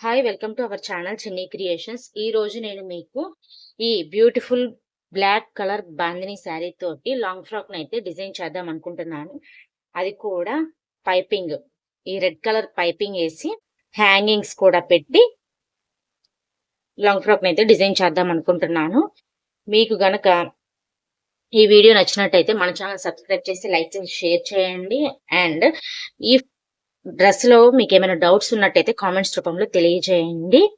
Hi welcome to our channel Chinni creations ఈ రోజు నేను మీకు ఈ beautiful black colour bandhani sari తోటి లాంగ్ ఫ్రాక్ అయితే డిజైన్ చేద్దాం అనుకుంటున్నాను. అది కూడా పైపింగ్ ఈ రెడ్ కలర్ పైపింగ్ వేసి హ్యాంగింగ్స్ కూడా పెట్టి లాంగ్ ఫ్రాక్ అయితే డిజైన్ చేద్దాం అనుకుంటున్నాను. మీకు గనక ఈ వీడియో నచ్చినట్టయితే మన ఛానల్ సబ్స్క్రైబ్ చేసి లైక్ చేసి షేర్ చేయండి. అండ్ ఈ డ్రెస్లో మీకు ఏమైనా డౌట్స్ ఉన్నట్టయితే కామెంట్స్ రూపంలో తెలియజేయండి.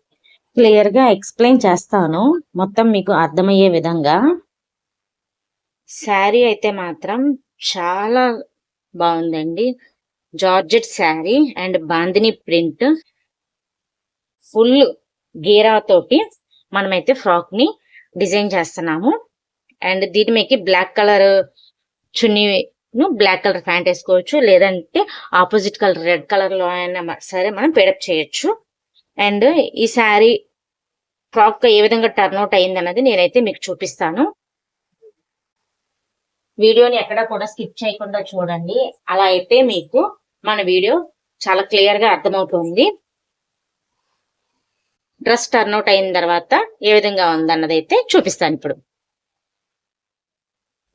క్లియర్గా ఎక్స్ప్లెయిన్ చేస్తాను. మొత్తం మీకు అర్థమయ్యే విధంగా. శారీ అయితే మాత్రం చాలా బాగుందండి. Georgette sari and bandhani print. Full గీరా తోటి మనమైతే ఫ్రాక్ని డిజైన్ చేస్తున్నాము. అండ్ దీని మీకు black colour chunni black colour pant వేసుకోవచ్చు. లేదంటే ఆపోజిట్ కలర్ రెడ్ కలర్లో అయినా సరే మనం పేడప్ చేయొచ్చు. అండ్ ఈ శారీ ఫ్రాక్ ఏ విధంగా టర్న్ అవుట్ అయింది అన్నది నేనైతే మీకు చూపిస్తాను. వీడియోని ఎక్కడ కూడా స్కిప్ చేయకుండా చూడండి. అలా అయితే మీకు మన వీడియో చాలా క్లియర్గా అర్థమవుతుంది. డ్రెస్ టర్న్ అవుట్ అయిన తర్వాత ఏ విధంగా ఉందన్నది అయితే చూపిస్తాను ఇప్పుడు.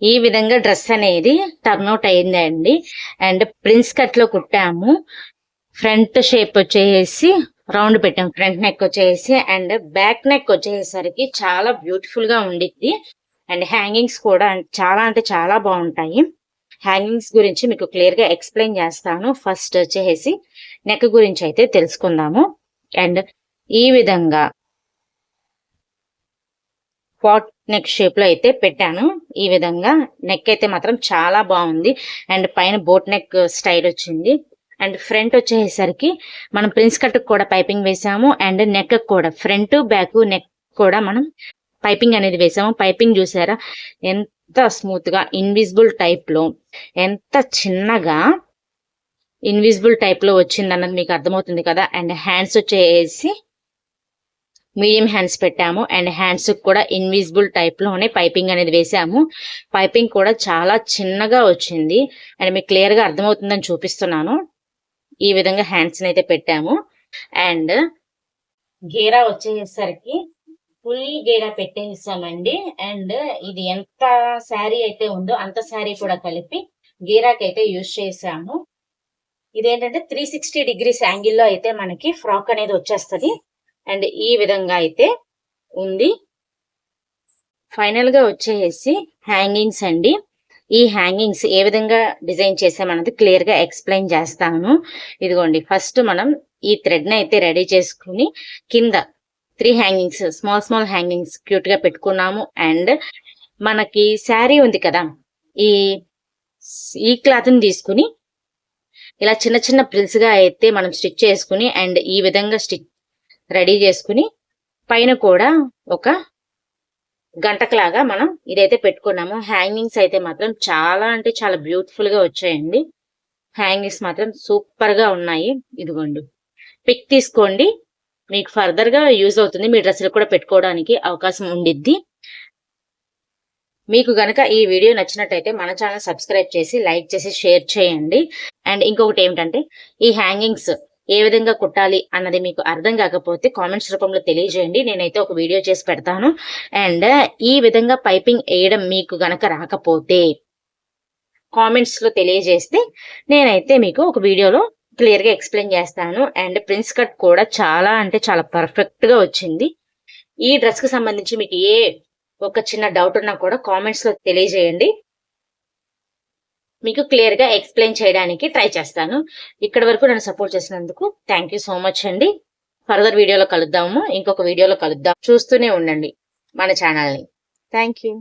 ఈ విధంగా డ్రెస్ అనేది టర్న్అవుట్ అయిందండి. అండ్ ప్రిన్స్ కట్లో కుట్టాము. ఫ్రంట్ షేప్ వచ్చేసి రౌండ్ పెట్టాం ఫ్రంట్ నెక్ వచ్చేసి అండ్ బ్యాక్ నెక్ వచ్చేసరికి చాలా బ్యూటిఫుల్గా ఉండిద్ది. అండ్ హ్యాంగింగ్స్ కూడా చాలా అంటే చాలా బాగుంటాయి. హ్యాంగింగ్స్ గురించి మీకు క్లియర్గా ఎక్స్ప్లెయిన్ చేస్తాను. ఫస్ట్ వచ్చేసి నెక్ గురించి అయితే తెలుసుకుందాము. అండ్ ఈ విధంగా పాట్ నెక్ షేప్లో అయితే పెట్టాను. ఈ విధంగా నెక్ అయితే మాత్రం చాలా బాగుంది. అండ్ పైన బోట్ నెక్ స్టైల్ వచ్చింది. అండ్ ఫ్రంట్ వచ్చేసరికి మనం ప్రిన్స్ కట్ కూడా పైపింగ్ వేసాము. అండ్ నెక్ కూడా ఫ్రంట్ బ్యాక్ నెక్ కూడా మనం పైపింగ్ అనేది వేసాము. పైపింగ్ చూసారా? ఎంత స్మూత్గా ఇన్విజిబుల్ టైప్లో ఎంత చిన్నగా ఇన్విజిబుల్ టైప్లో వచ్చింది అన్నది మీకు అర్థమవుతుంది కదా? అండ్ హ్యాండ్స్ వచ్చేసి మీడియం హ్యాండ్స్ పెట్టాము. అండ్ హ్యాండ్స్ కూడా ఇన్విజిబుల్ టైప్లోనే పైపింగ్ అనేది వేసాము. పైపింగ్ కూడా చాలా చిన్నగా వచ్చింది. అండ్ మీకు క్లియర్గా అర్థమవుతుందని చూపిస్తున్నాను. ఈ విధంగా హ్యాండ్స్ని అయితే పెట్టాము. అండ్ గేరా వచ్చేసరికి ఫుల్ గేరా పెట్టేసామండి. అండ్ ఇది ఎంత శారీ అయితే ఉందో అంత శారీ కూడా కలిపి గీరాకైతే అయితే యూజ్ చేసాము. ఇదేంటంటే త్రీ సిక్స్టీ డిగ్రీస్ యాంగిల్లో అయితే మనకి ఫ్రాక్ అనేది వచ్చేస్తుంది. అండ్ ఈ విధంగా అయితే ఉంది. ఫైనల్గా వచ్చేసి హ్యాంగింగ్స్ అండి. ఈ హ్యాంగింగ్స్ ఏ విధంగా డిజైన్ చేసామన్నది క్లియర్గా ఎక్స్ప్లెయిన్ చేస్తాను. ఇదిగోండి ఫస్ట్ మనం ఈ థ్రెడ్ని అయితే రెడీ చేసుకుని కింద three hangings small small hangings క్యూట్గా పెట్టుకున్నాము. అండ్ మనకి శారీ ఉంది కదా ఈ ఈ క్లాత్ని తీసుకుని ఇలా చిన్న చిన్న ప్రిల్స్గా అయితే మనం స్టిచ్ చేసుకుని అండ్ ఈ విధంగా స్టిచ్ రెడీ చేసుకుని పైన కూడా ఒక గంటకలాగా మనం ఇదైతే పెట్టుకున్నాము. హ్యాంగింగ్స్ అయితే మాత్రం చాలా అంటే చాలా బ్యూటిఫుల్గా వచ్చాయండి. హ్యాంగింగ్స్ మాత్రం సూపర్గా ఉన్నాయి. ఇదిగోండి. పిక్ తీసుకోండి. మీకు ఫర్దర్గా యూజ్ అవుతుంది. మీ డ్రెస్సులు కూడా పెట్టుకోవడానికి అవకాశం ఉండిద్ది. మీకు గనక ఈ వీడియో నచ్చినట్టయితే మన ఛానల్ సబ్స్క్రైబ్ చేసి లైక్ చేసి షేర్ చేయండి. అండ్ ఇంకొకటి ఏమిటంటే ఈ హ్యాంగింగ్స్ ఏ విధంగా కుట్టాలి అన్నది మీకు అర్థం కాకపోతే కామెంట్స్ రూపంలో తెలియజేయండి. నేనైతే ఒక వీడియో చేసి పెడతాను. అండ్ ఈ విధంగా పైపింగ్ వేయడం మీకు గనక రాకపోతే కామెంట్స్లో తెలియజేస్తే నేనైతే మీకు ఒక వీడియోలో క్లియర్గా ఎక్స్ప్లెయిన్ చేస్తాను. అండ్ ప్రిన్స్ కట్ కూడా చాలా అంటే చాలా పర్ఫెక్ట్గా వచ్చింది. ఈ డ్రెస్కి సంబంధించి మీకు ఏ ఒక చిన్న డౌట్ ఉన్నా కూడా కామెంట్స్లో తెలియజేయండి. మీకు క్లియర్గా ఎక్స్ప్లెయిన్ చేయడానికి ట్రై చేస్తాను. ఇక్కడ వరకు నన్ను సపోర్ట్ చేసినందుకు థ్యాంక్ యూ సో మచ్ అండి. ఫర్దర్ వీడియోలో కలుద్దాము. ఇంకొక వీడియోలో కలుద్దాం. చూస్తూనే ఉండండి మన ఛానల్ని థ్యాంక్ యూ